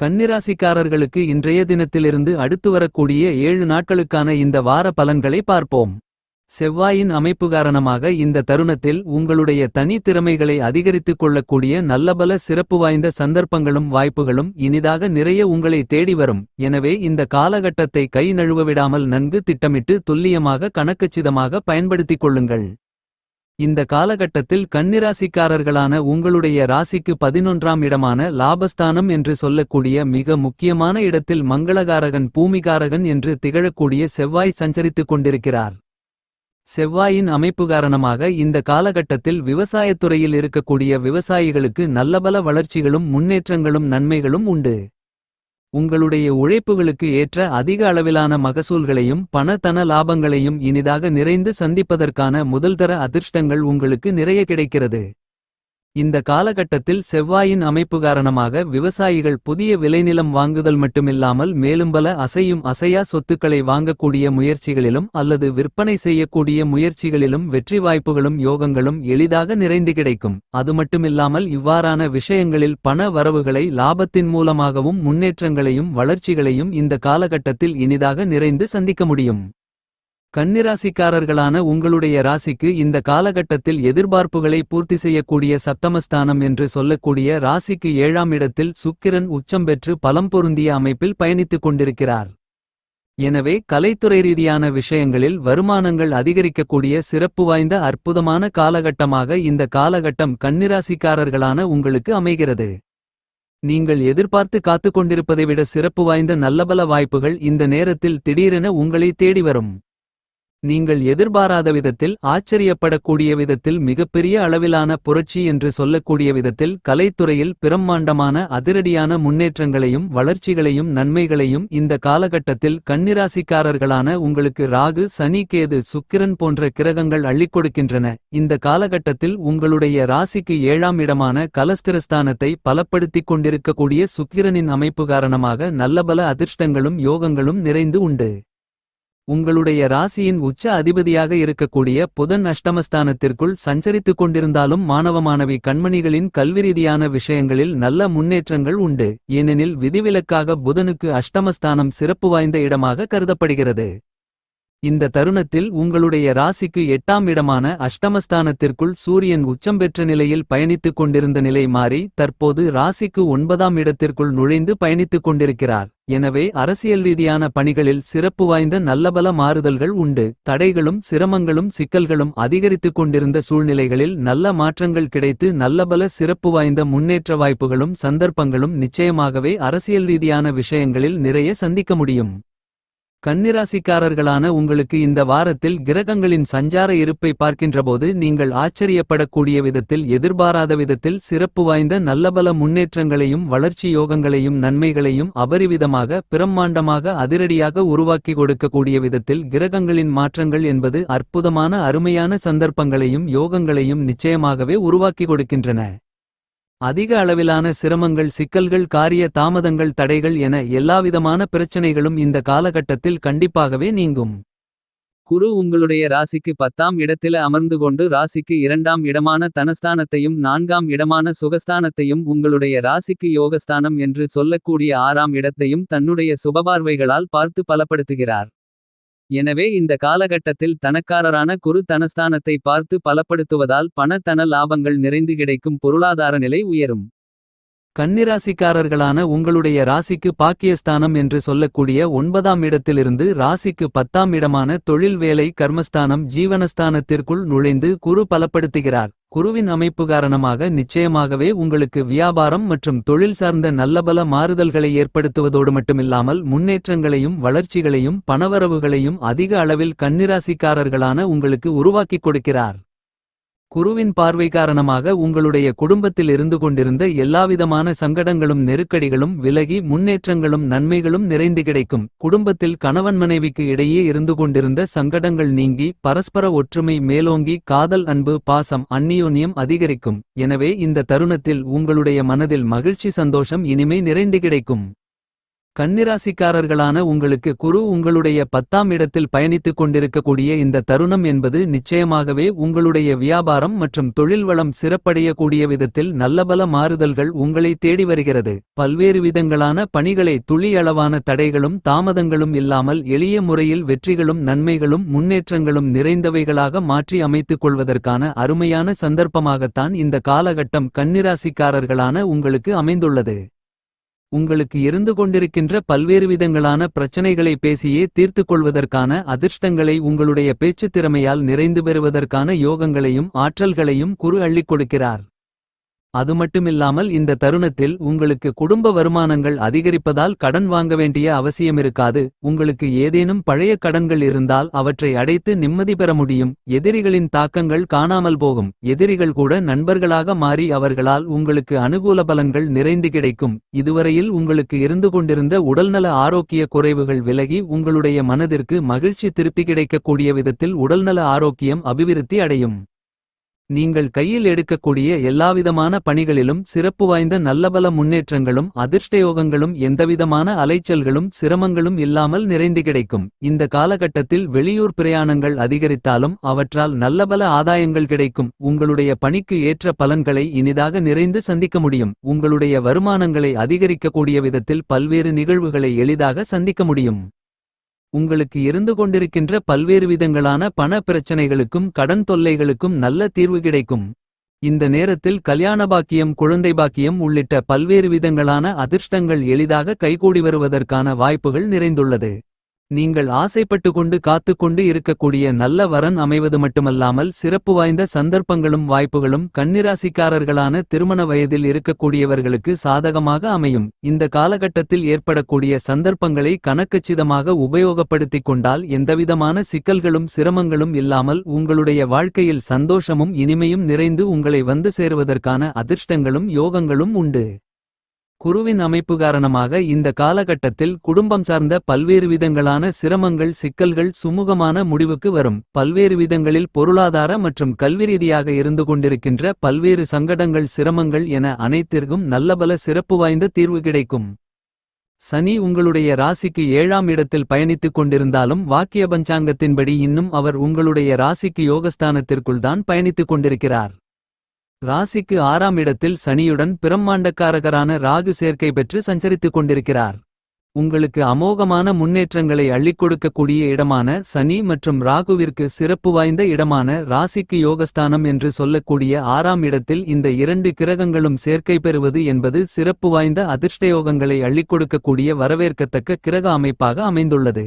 கன்னிராசிக்காரர்களுக்கு இன்றைய தினத்திலிருந்து அடுத்து வரக்கூடிய ஏழு நாட்களுக்கான இந்த வார பலன்களை பார்ப்போம். செவ்வாயின் அமைப்பு காரணமாக இந்த தருணத்தில் உங்களுடைய தனி திறமைகளை அதிகரித்துக் கொள்ளக்கூடிய நல்லபல சிறப்பு வாய்ந்த சந்தர்ப்பங்களும் வாய்ப்புகளும் இனிதாக நிறைய உங்களை தேடி வரும். எனவே இந்த காலகட்டத்தை கை நழுவ விடாமல் நன்கு திட்டமிட்டு துல்லியமாக கணக்கச்சிதமாக பயன்படுத்திக் கொள்ளுங்கள். இந்த காலகட்டத்தில் கன்னிராசிக்காரர்களான உங்களுடைய ராசிக்கு பதினொன்றாம் இடமான லாபஸ்தானம் என்று சொல்லக்கூடிய மிக முக்கியமான இடத்தில் மங்களகாரகன் பூமிகாரகன் என்று திகழக்கூடிய செவ்வாய் சஞ்சரித்துக் கொண்டிருக்கிறார். செவ்வாயின் அமைப்பு காரணமாக இந்த காலகட்டத்தில் விவசாயத்துறையில் இருக்கக்கூடிய விவசாயிகளுக்கு நல்லபல வளர்ச்சிகளும் முன்னேற்றங்களும் நன்மைகளும் உண்டு. உங்களுடைய உழைப்புகளுக்கு ஏற்ற அதிக அளவிலான மகசூல்களையும் பண தன லாபங்களையும் இனிதாக நிறைந்து சந்திப்பதற்கான முதல்தர அதிர்ஷ்டங்கள் உங்களுக்கு நிறைய கிடைக்கிறது. இந்த காலகட்டத்தில் செவ்வாயின் அமைப்பு காரணமாக விவசாயிகள் புதிய விளைநிலம் வாங்குதல் மட்டுமில்லாமல் மேலும் பல அசையும் அசையா சொத்துக்களை வாங்கக்கூடிய முயற்சிகளிலும் அல்லது விற்பனை செய்யக்கூடிய முயற்சிகளிலும் வெற்றி வாய்ப்புகளும் யோகங்களும் எளிதாக நிறைந்து கிடைக்கும். அது மட்டுமில்லாமல் இவ்வாறான விஷயங்களில் பண வரவுகளை லாபத்தின் மூலமாகவும் முன்னேற்றங்களையும் வளர்ச்சிகளையும் இந்த காலகட்டத்தில் இனிதாக நிறைந்து சந்திக்க முடியும். கன்னிராசிக்காரர்களான உங்களுடைய ராசிக்கு இந்த காலகட்டத்தில் எதிர்பார்ப்புகளை பூர்த்தி செய்யக்கூடிய சப்தமஸ்தானம் என்று சொல்லக்கூடிய ராசிக்கு ஏழாம் இடத்தில் சுக்கிரன் உச்சம் பெற்று பலம் பொருந்திய அமைப்பில் பயணித்துக் கொண்டிருக்கிறார். எனவே கலைத்துறை ரீதியான விஷயங்களில் வருமானங்கள் அதிகரிக்கக்கூடிய சிறப்பு வாய்ந்த அற்புதமான காலகட்டமாக இந்த காலகட்டம் கன்னிராசிக்காரர்களான உங்களுக்கு அமைகிறது. நீங்கள் எதிர்பார்த்து காத்துக் கொண்டிருப்பதை விட சிறப்பு வாய்ந்த நல்லபல வாய்ப்புகள் இந்த நேரத்தில் திடீரென உங்களை தேடி வரும். நீங்கள் எதிர்பாராத விதத்தில் ஆச்சரியப்படக்கூடிய விதத்தில் மிகப்பெரிய அளவிலான புரட்சி என்று சொல்லக்கூடிய விதத்தில் கலைத்துறையில் பிரம்மாண்டமான அதிரடியான முன்னேற்றங்களையும் வளர்ச்சிகளையும் நன்மைகளையும் இந்த காலகட்டத்தில் கன்னிராசிக்காரர்களான உங்களுக்கு ராகு சனி கேது சுக்கிரன் போன்ற கிரகங்கள் அள்ளிக் கொடுக்கின்றன இந்த காலகட்டத்தில் உங்களுடைய ராசிக்கு ஏழாம் இடமான கலஸ்திரஸ்தானத்தை பலப்படுத்திக் கொண்டிருக்கக்கூடிய சுக்கிரனின் அமைப்பு காரணமாக நல்லபல அதிர்ஷ்டங்களும் யோகங்களும் நிறைந்து உண்டு. உங்களுடைய ராசியின் உச்ச அதிபதியாக இருக்கக்கூடிய புதன் அஷ்டமஸ்தானத்திற்குள் சஞ்சரித்துக் கொண்டிருந்தாலும் மாணவ மாணவி கண்மணிகளின் கல்விரீதியான விஷயங்களில் நல்ல முன்னேற்றங்கள் உண்டு ஏனெனில் விதிவிலக்காக புதனுக்கு அஷ்டமஸ்தானம் சிறப்பு வாய்ந்த இடமாக கருதப்படுகிறது. இந்த தருணத்தில் உங்களுடைய ராசிக்கு எட்டாம் இடமான அஷ்டமஸ்தானத்திற்குள் சூரியன் உச்சம் பெற்ற நிலையில் பயணித்துக் கொண்டிருந்த நிலை மாறி தற்போது ராசிக்கு ஒன்பதாம் இடத்திற்குள் நுழைந்து பயணித்துக் கொண்டிருக்கிறார். எனவே அரசியல் ரீதியான பணிகளில் சிறப்பு வாய்ந்த நல்லபல மாறுதல்கள் உண்டு தடைகளும் சிரமங்களும் சிக்கல்களும் அதிகரித்துக் கொண்டிருந்த சூழ்நிலைகளில் நல்ல மாற்றங்கள் கிடைத்து நல்லபல சிறப்பு வாய்ந்த முன்னேற்ற வாய்ப்புகளும் சந்தர்ப்பங்களும் நிச்சயமாகவே அரசியல் ரீதியான விஷயங்களில் நிறைய சந்திக்க முடியும். கன்னிராசிக்காரர்களான உங்களுக்கு இந்த வாரத்தில் கிரகங்களின் சஞ்சார இருப்பை பார்க்கின்றபோது நீங்கள் ஆச்சரியப்படக்கூடிய விதத்தில் எதிர்பாராத விதத்தில் சிறப்பு வாய்ந்த நல்லபல முன்னேற்றங்களையும் வளர்ச்சி யோகங்களையும் நன்மைகளையும் அபரிவிதமாக பிரம்மாண்டமாக அதிரடியாக உருவாக்கி கொடுக்கக்கூடிய விதத்தில் கிரகங்களின் மாற்றங்கள் என்பது அற்புதமான அருமையான சந்தர்ப்பங்களையும் யோகங்களையும் நிச்சயமாகவே உருவாக்கி கொடுக்கின்றன. அதிக அளவிலான சிரமங்கள் சிக்கல்கள் காரிய தாமதங்கள் தடைகள் என எல்லாவிதமான பிரச்சனைகளும் இந்த காலகட்டத்தில் கண்டிப்பாகவே நீங்கும். குரு உங்களுடைய ராசிக்கு பத்தாம் இடத்தில அமர்ந்து கொண்டு ராசிக்கு இரண்டாம் இடமான தனஸ்தானத்தையும் நான்காம் இடமான சுகஸ்தானத்தையும் உங்களுடைய ராசிக்கு யோகஸ்தானம் என்று சொல்லக்கூடிய ஆறாம் இடத்தையும் தன்னுடைய சுபபார்வைகளால் பார்த்து பலப்படுத்துகிறார். எனவே இந்த காலகட்டத்தில் தனக்காரரான குரு தனஸ்தானத்தை பார்த்து பலப்படுத்துவதால் பண தன லாபங்கள் நிறைந்து கிடைக்கும் பொருளாதார நிலை உயரும். கன்னிராசிக்காரர்களான உங்களுடைய ராசிக்கு பாக்கியஸ்தானம் என்று சொல்லக்கூடிய ஒன்பதாம் இடத்திலிருந்து ராசிக்கு பத்தாம் இடமான தொழில் வேலை கர்மஸ்தானம் ஜீவனஸ்தானத்திற்குள் நுழைந்து குரு பலப்படுத்துகிறார். குருவின் அமைப்பு காரணமாக நிச்சயமாகவே உங்களுக்கு வியாபாரம் மற்றும் தொழில் சார்ந்த நல்லபல மாறுதல்களை ஏற்படுத்துவதோடு மட்டுமில்லாமல் முன்னேற்றங்களையும் வளர்ச்சிகளையும் பணவரவுகளையும் அதிக அளவில் கன்னிராசிக்காரர்களான உங்களுக்கு உருவாக்கிக் கொடுக்கிறார். குருவின் பார்வை காரணமாக உங்களுடைய குடும்பத்தில் இருந்து கொண்டிருந்த எல்லாவிதமான சங்கடங்களும் நெருக்கடிகளும் விலகி முன்னேற்றங்களும் நன்மைகளும் நிறைந்து கிடைக்கும். குடும்பத்தில் கணவன் மனைவிக்கு இடையே இருந்து கொண்டிருந்த சங்கடங்கள் நீங்கி பரஸ்பர ஒற்றுமை மேலோங்கி காதல் அன்பு பாசம் அந்நியோன்யம் அதிகரிக்கும். எனவே இந்த தருணத்தில் உங்களுடைய மனதில் மகிழ்ச்சி சந்தோஷம் இனிமை நிறைந்து கிடைக்கும். கன்னிராசிக்காரர்களான உங்களுக்கு குரு உங்களுடைய பத்தாம் இடத்தில் பயணித்துக் கொண்டிருக்கக்கூடிய இந்த தருணம் என்பது நிச்சயமாகவே உங்களுடைய வியாபாரம் மற்றும் தொழில் வளம் சிறப்படையக்கூடிய விதத்தில் நல்லபல மாறுதல்கள் உங்களை தேடி வருகிறது. பல்வேறு விதங்களான பணிகளை துளி அளவான தடைகளும் தாமதங்களும் இல்லாமல் எளிய முறையில் வெற்றிகளும் நன்மைகளும் முன்னேற்றங்களும் நிறைந்தவைகளாக மாற்றி அமைத்துக் கொள்வதற்கான அருமையான சந்தர்ப்பமாகத்தான் இந்த காலகட்டம் கன்னிராசிக்காரர்களான உங்களுக்கு அமைந்துள்ளது. உங்களுக்கு இருந்து கொண்டிருக்கின்ற பல்வேறு விதங்களான பிரச்சனைகளை பேசியே தீர்த்துக் கொள்வதற்கான அதிர்ஷ்டங்களை உங்களுடைய பேச்சுத் திறமையால் நிறைந்து பெறுவதற்கான யோகங்களையும் ஆற்றல்களையும் குரு அள்ளிக் கொடுக்கிறார். அது மட்டுமில்லாமல் இந்த தருணத்தில் உங்களுக்கு குடும்ப வருமானங்கள் அதிகரிப்பதால் கடன் வாங்க வேண்டிய அவசியமிருக்காது உங்களுக்கு ஏதேனும் பழைய கடன்கள் இருந்தால் அவற்றை அடைத்து நிம்மதி பெற முடியும். எதிரிகளின் தாக்கங்கள் காணாமல் போகும். எதிரிகள் கூட நண்பர்களாக மாறி அவர்களால் உங்களுக்கு அனுகூல பலன்கள் நிறைந்து கிடைக்கும். இதுவரையில் உங்களுக்கு இருந்து கொண்டிருந்த உடல்நல ஆரோக்கிய குறைவுகள் விலகி உங்களுடைய மனதிற்கு மகிழ்ச்சி திருப்தி கிடைக்கக்கூடிய விதத்தில் உடல்நல ஆரோக்கியம் அபிவிருத்தி அடையும். நீங்கள் கையில் எடுக்கக்கூடிய எல்லாவிதமான பணிகளிலும் சிறப்பு வாய்ந்த நல்லபல முன்னேற்றங்களும் அதிர்ஷ்டயோகங்களும் எந்தவிதமான அலைச்சல்களும் சிரமங்களும் இல்லாமல் நிறைந்து கிடைக்கும். இந்த காலகட்டத்தில் வெளியூர் பிரயாணங்கள் அதிகரித்தாலும் அவற்றால் நல்லபல ஆதாயங்கள் கிடைக்கும். உங்களுடைய பணிக்கு ஏற்ற பலன்களை இனிதாக நிறைந்து சந்திக்க முடியும். உங்களுடைய வருமானங்களை அதிகரிக்கக்கூடிய விதத்தில் பல்வேறு நிகழ்வுகளை எளிதாக சந்திக்க முடியும். உங்களுக்கு இருந்து கொண்டிருக்கின்ற பல்வேறு விதங்களான பண பிரச்சனைகளுக்கும் கடன் தொல்லைகளுக்கும் நல்ல தீர்வு கிடைக்கும். இந்த நேரத்தில் கல்யாண பாக்கியம் குழந்தை பாக்கியம் உள்ளிட்ட பல்வேறு விதங்களான அதிர்ஷ்டங்கள் எளிதாக கைகூடி வருவதற்கான வாய்ப்புகள் நிறைந்துள்ளது. நீங்கள் ஆசைப்பட்டு கொண்டு காத்துக்கொண்டு இருக்கக்கூடிய நல்ல வரன் அமைவது மட்டுமல்லாமல் சிறப்பு வாய்ந்த சந்தர்ப்பங்களும் வாய்ப்புகளும் கன்னிராசிக்காரர்களான திருமண வயதில் இருக்கக்கூடியவர்களுக்கு சாதகமாக அமையும். இந்த காலகட்டத்தில் ஏற்படக்கூடிய சந்தர்ப்பங்களை கணக்கச்சிதமாக உபயோகப்படுத்திக் கொண்டால் எந்தவிதமான சிக்கல்களும் சிரமங்களும் இல்லாமல் உங்களுடைய வாழ்க்கையில் சந்தோஷமும் இனிமையும் நிறைந்து உங்களை வந்து சேருவதற்கான அதிர்ஷ்டங்களும் யோகங்களும் உண்டு. குருவின் அமைப்பு காரணமாக இந்த காலகட்டத்தில் குடும்பம் சார்ந்த பல்வேறு விதங்களான சிரமங்கள் சிக்கல்கள் சுமூகமான முடிவுக்கு வரும். பல்வேறு விதங்களில் பொருளாதார மற்றும் கல்வி ரீதியாக இருந்து கொண்டிருக்கின்ற பல்வேறு சங்கடங்கள் சிரமங்கள் என அனைத்திற்கும் நல்லபல சிறப்பு வாய்ந்த தீர்வு கிடைக்கும். சனி உங்களுடைய ராசிக்கு ஏழாம் இடத்தில் பயணித்துக் கொண்டிருந்தாலும் வாக்கிய பஞ்சாங்கத்தின்படி இன்னும் அவர் உங்களுடைய ராசிக்கு யோகஸ்தானத்திற்குள் தான் பயணித்துக் கொண்டிருக்கிறார். ராசிக்கு ஆறாம் இடத்தில் சனியுடன் பிரம்மாண்டக்காரகரான ராகு சேர்க்கை பெற்று சஞ்சரித்துக் கொண்டிருக்கிறார். உங்களுக்கு அமோகமான முன்னேற்றங்களை அள்ளிக் கொடுக்கக்கூடிய இடமான சனி மற்றும் ராகுவிற்கு சிறப்பு வாய்ந்த இடமான ராசிக்கு யோகஸ்தானம் என்று சொல்லக்கூடிய ஆறாம் இடத்தில் இந்த இரண்டு கிரகங்களும் சேர்க்கை பெறுவது என்பது சிறப்பு வாய்ந்த அதிர்ஷ்டயோகங்களை அள்ளிக் கொடுக்கக்கூடிய வரவேற்கத்தக்க கிரக அமைப்பாக அமைந்துள்ளது.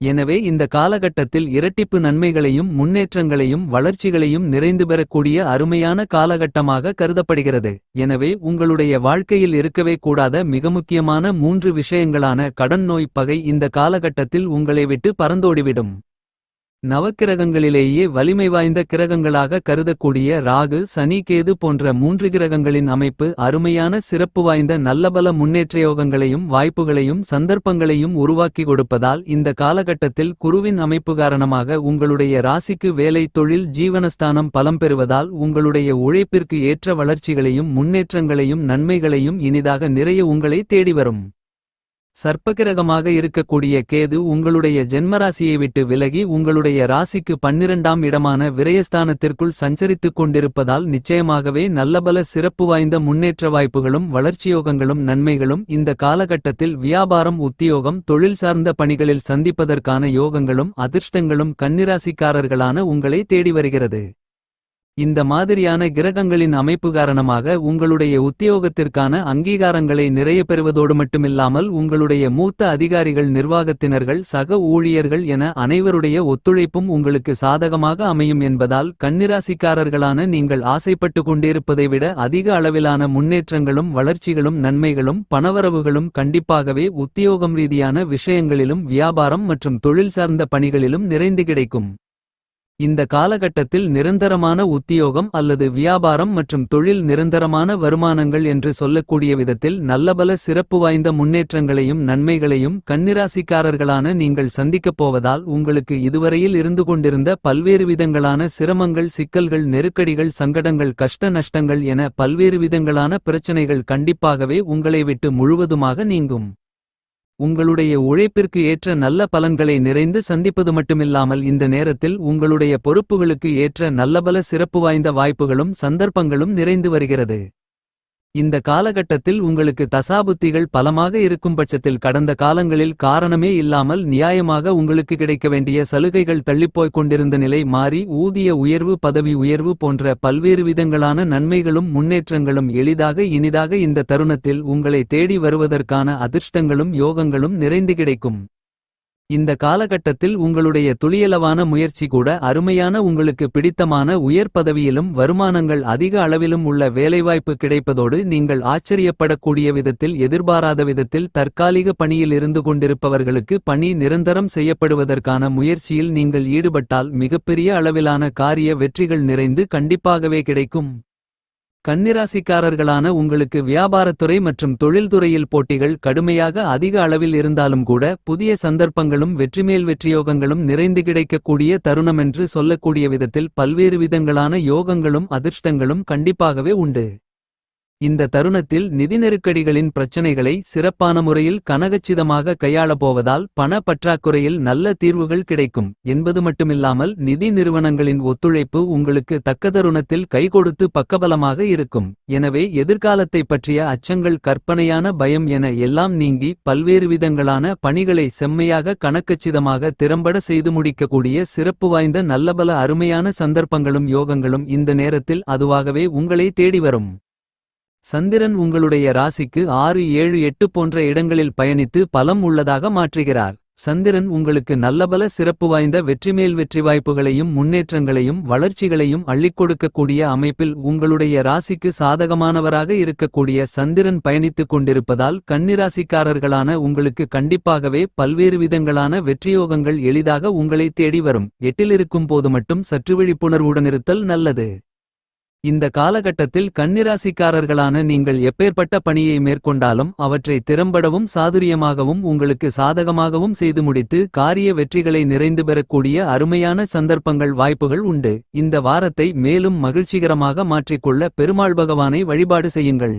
எனவே இந்த காலகட்டத்தில் இரட்டிப்பு நன்மைகளையும் முன்னேற்றங்களையும் வளர்ச்சிகளையும் நிறைந்து பெறக்கூடிய அருமையான காலகட்டமாக கருதப்படுகிறது. எனவே உங்களுடைய வாழ்க்கையில் இருக்கவே கூடாத மிக முக்கியமான மூன்று விஷயங்களான கடன் நோய் பகை இந்த காலகட்டத்தில் உங்களை விட்டு பறந்தோடிவிடும். நவக்கிரகங்களிலேயே வலிமை வாய்ந்த கிரகங்களாக கருதக்கூடிய ராகு சனி கேது போன்ற மூன்று கிரகங்களின் அமைப்பு அருமையான சிறப்பு வாய்ந்த நல்லபல முன்னேற்றயோகங்களையும் வாய்ப்புகளையும் சந்தர்ப்பங்களையும் உருவாக்கி கொடுப்பதால் இந்த காலகட்டத்தில் குருவின் அமைப்பு காரணமாக உங்களுடைய ராசிக்கு வேலை தொழில் ஜீவனஸ்தானம் பலம் பெறுவதால் உங்களுடைய உழைப்பிற்கு ஏற்ற வளர்ச்சிகளையும் முன்னேற்றங்களையும் நன்மைகளையும் இனிதாக நிறைய உங்களை தேடி வரும். சர்ப்பகிரகமாக இருக்கக்கூடிய கேது உங்களுடைய ஜென்மராசியை விட்டு விலகி உங்களுடைய ராசிக்கு பன்னிரண்டாம் இடமான விரயஸ்தானத்திற்குள் சஞ்சரித்துக் கொண்டிருப்பதால் நிச்சயமாகவே நல்லபல சிறப்பு வாய்ந்த முன்னேற்ற வாய்ப்புகளும் வளர்ச்சியோகங்களும் நன்மைகளும் இந்த காலகட்டத்தில் வியாபாரம் உத்தியோகம் தொழில் சார்ந்த பணிகளில் சந்திப்பதற்கான யோகங்களும் அதிர்ஷ்டங்களும் கன்னிராசிக்காரர்களான உங்களை தேடி வருகிறது. இந்த மாதிரியான கிரகங்களின் அமைப்பு காரணமாக உங்களுடைய உத்தியோகத்திற்கான அங்கீகாரங்களை நிறைய பெறுவதோடு மட்டுமில்லாமல் உங்களுடைய மூத்த அதிகாரிகள் நிர்வாகத்தினர்கள் சக ஊழியர்கள் என அனைவருடைய ஒத்துழைப்பும் உங்களுக்கு சாதகமாக அமையும் என்பதால் கன்னிராசிக்காரர்களான நீங்கள் ஆசைப்பட்டு கொண்டிருப்பதை விட அதிக அளவிலான முன்னேற்றங்களும் வளர்ச்சிகளும் நன்மைகளும் பணவரவுகளும் கண்டிப்பாகவே உத்தியோகம் ரீதியான விஷயங்களிலும் வியாபாரம் மற்றும் தொழில் சார்ந்த பணிகளிலும் நிறைந்து கிடைக்கும். இந்த காலகட்டத்தில் நிரந்தரமான உத்தியோகம் அல்லது வியாபாரம் மற்றும் தொழில் நிரந்தரமான வருமானங்கள் என்று சொல்லக்கூடிய விதத்தில் நல்லபல சிறப்பு வாய்ந்த முன்னேற்றங்களையும் நன்மைகளையும் கன்னிராசிக்காரர்களான நீங்கள் சந்திக்கப் போவதால் உங்களுக்கு இதுவரையில் இருந்து கொண்டிருந்த பல்வேறு விதங்களான சிரமங்கள் சிக்கல்கள் நெருக்கடிகள் சங்கடங்கள் கஷ்ட நஷ்டங்கள் என பல்வேறு விதங்களான பிரச்சனைகள் கண்டிப்பாகவே உங்களை விட்டு முழுவதுமாக நீங்கும். உங்களுடைய உழைப்பிற்கு ஏற்ற நல்ல பலன்களை நிறைந்து சந்திப்பது மட்டுமில்லாமல் இந்த நேரத்தில் உங்களுடைய பொறுப்புகளுக்கு ஏற்ற நல்லபல சிறப்பு வாய்ந்த வாய்ப்புகளும் சந்தர்ப்பங்களும் நிறைந்து வருகிறது. இந்த காலகட்டத்தில் உங்களுக்கு தசாபுத்திகள் பலமாக இருக்கும் பட்சத்தில் கடந்த காலங்களில் காரணமே இல்லாமல் நியாயமாக உங்களுக்கு கிடைக்க வேண்டிய சலுகைகள் தள்ளிப்போய்க் கொண்டிருந்த நிலை மாறி ஊதிய உயர்வு பதவி உயர்வு போன்ற பல்வேறு விதங்களான நன்மைகளும் முன்னேற்றங்களும் எளிதாக இனிதாக இந்த தருணத்தில் உங்களை தேடி வருவதற்கான அதிர்ஷ்டங்களும் யோகங்களும் நிறைந்து கிடைக்கும். இந்த காலகட்டத்தில் உங்களுடைய துளியளவான முயற்சி கூட அருமையான உங்களுக்கு பிடித்தமான உயர் பதவியிலும் வருமானங்கள் அதிக அளவிலும் உள்ள வேலைவாய்ப்பு கிடைப்பதோடு நீங்கள் ஆச்சரியப்படக்கூடிய விதத்தில் எதிர்பாராத விதத்தில் தற்காலிக பணியில் இருந்து கொண்டிருப்பவர்களுக்கு பணி நிரந்தரம் செய்யப்படுவதற்கான முயற்சியில் நீங்கள் ஈடுபட்டால் மிகப்பெரிய அளவிலான காரிய வெற்றிகள் நிறைந்து கண்டிப்பாகவே கிடைக்கும். கன்னிராசிக்காரர்களான உங்களுக்கு வியாபாரத்துறை மற்றும் தொழில்துறையில் போட்டிகள் கடுமையாக அதிக அளவில் இருந்தாலும் கூட புதிய சந்தர்ப்பங்களும் வெற்றிமேல் வெற்றியோகங்களும் நிறைந்து கிடைக்கக்கூடிய தருணமென்று சொல்லக்கூடிய விதத்தில் பல்வேறு விதங்களான யோகங்களும் அதிர்ஷ்டங்களும் கண்டிப்பாகவே உண்டு. இந்த தருணத்தில் நிதி நெருக்கடிகளின் பிரச்சனைகளை சிறப்பான முறையில் கனகச்சிதமாக கையாளப் போவதால் பண பற்றாக்குறையில் நல்ல தீர்வுகள் கிடைக்கும் என்பது மட்டுமில்லாமல் நிதி நிறுவனங்களின் ஒத்துழைப்பு உங்களுக்கு தக்க தருணத்தில் கைகொடுத்து பக்கபலமாக இருக்கும் எனவே எதிர்காலத்தை பற்றிய அச்சங்கள் கற்பனையான பயம் என எல்லாம் நீங்கி பல்வேறு விதங்களான பணிகளை செம்மையாக கணக்கச்சிதமாக திறம்பட செய்து முடிக்கக்கூடிய சிறப்பு வாய்ந்த நல்லபல அருமையான சந்தர்ப்பங்களும் யோகங்களும் இந்த நேரத்தில் அதுவாகவே உங்களை தேடி வரும். சந்திரன் உங்களுடைய ராசிக்கு ஆறு ஏழு எட்டு போன்ற இடங்களில் பயணித்து பலம் உள்ளதாக மாற்றுகிறார். சந்திரன் உங்களுக்கு நல்லபல சிறப்பு வாய்ந்த வெற்றிமேல் வெற்றி வாய்ப்புகளையும் முன்னேற்றங்களையும் வளர்ச்சிகளையும் அள்ளிக் கொடுக்கக்கூடிய அமைப்பில் உங்களுடைய ராசிக்கு சாதகமானவராக இருக்கக்கூடிய சந்திரன் பயணித்துக் கொண்டிருப்பதால் கன்னிராசிக்காரர்களான உங்களுக்கு கண்டிப்பாகவே பல்வேறு விதங்களான வெற்றியோகங்கள் எளிதாக உங்களை தேடி வரும் எட்டிலிருக்கும் போது மட்டும் சற்று விழிப்புணர்வுடனிருத்தல் நல்லது. இந்த காலகட்டத்தில் கன்னிராசிக்காரர்களான நீங்கள் எப்பேற்பட்ட பணியை மேற்கொண்டாலும் அவற்றை திறம்படவும் சாதுரியமாகவும் உங்களுக்கு சாதகமாகவும் செய்து முடித்து காரிய வெற்றிகளை நிறைந்து பெறக்கூடிய அருமையான சந்தர்ப்பங்கள் வாய்ப்புகள் உண்டு. இந்த வாரத்தை மேலும் மகிழ்ச்சிகரமாக மாற்றிக்கொள்ள பெருமாள் பகவானை வழிபாடு செய்யுங்கள்.